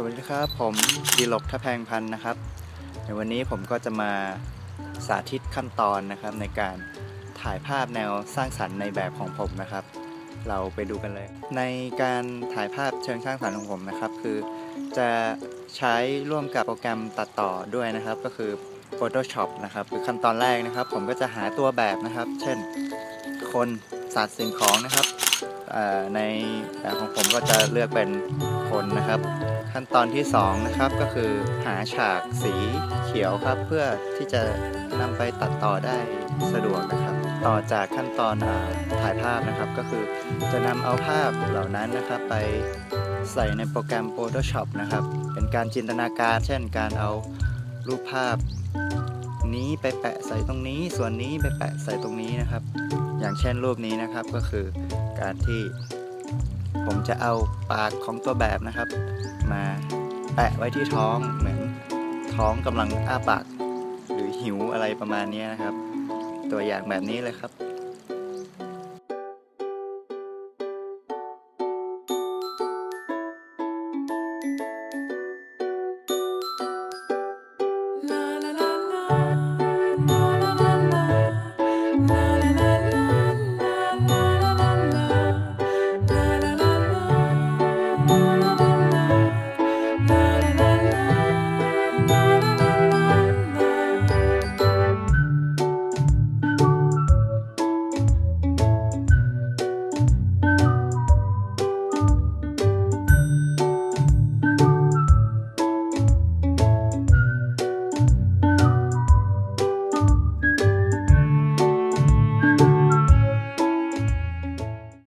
สวัสดีครับ ผมดีลกทะแพงพันธ์นะครับ ในวันนี้ผมก็จะมาสาธิตขั้นตอนนะครับในการ ถ่ายภาพแนวสร้างสรรค์ในแบบของผมนะครับ เราไปดูกันเลย ในการถ่ายภาพเชิงสร้างสรรค์ของผมนะครับ คือจะใช้ร่วมกับโปรแกรมตัดต่อด้วยนะครับ ก็คือ Photoshop นะครับ คือขั้นตอนแรกนะครับ ผมก็จะหาตัวแบบนะครับ เช่นคนสัตว์สิ่งของนะครับในแบบของผมก็จะเลือกเป็นคนนะครับ ขั้นตอนที่สองนะครับก็คือหาฉากสีเขียวครับ เพื่อที่จะนำไปตัดต่อได้สะดวกนะครับ ต่อจากขั้นตอนอถ่ายภาพนะครับ ก็คือจะนำเอาภาพเหล่านั้นนะครับไปใส่ในโปรแกรม Photoshop นะครับ เป็นการจินตนาการ เช่นการเอารูปภาพนี้ไปแปะใส่ตรงนี้ ส่วนนี้ไปแปะใส่ตรงนี้นะครับ อย่างเช่นรูปนี้นะครับก็คือการที่ผมจะเอาปากของตัวแบบนะครับ มาแปะไว้ที่ท้องเหมือนท้องกำลังอ้าปาก หรือหิวอะไรประมาณนี้นะครับ ตัวอย่างแบบนี้เลยครับ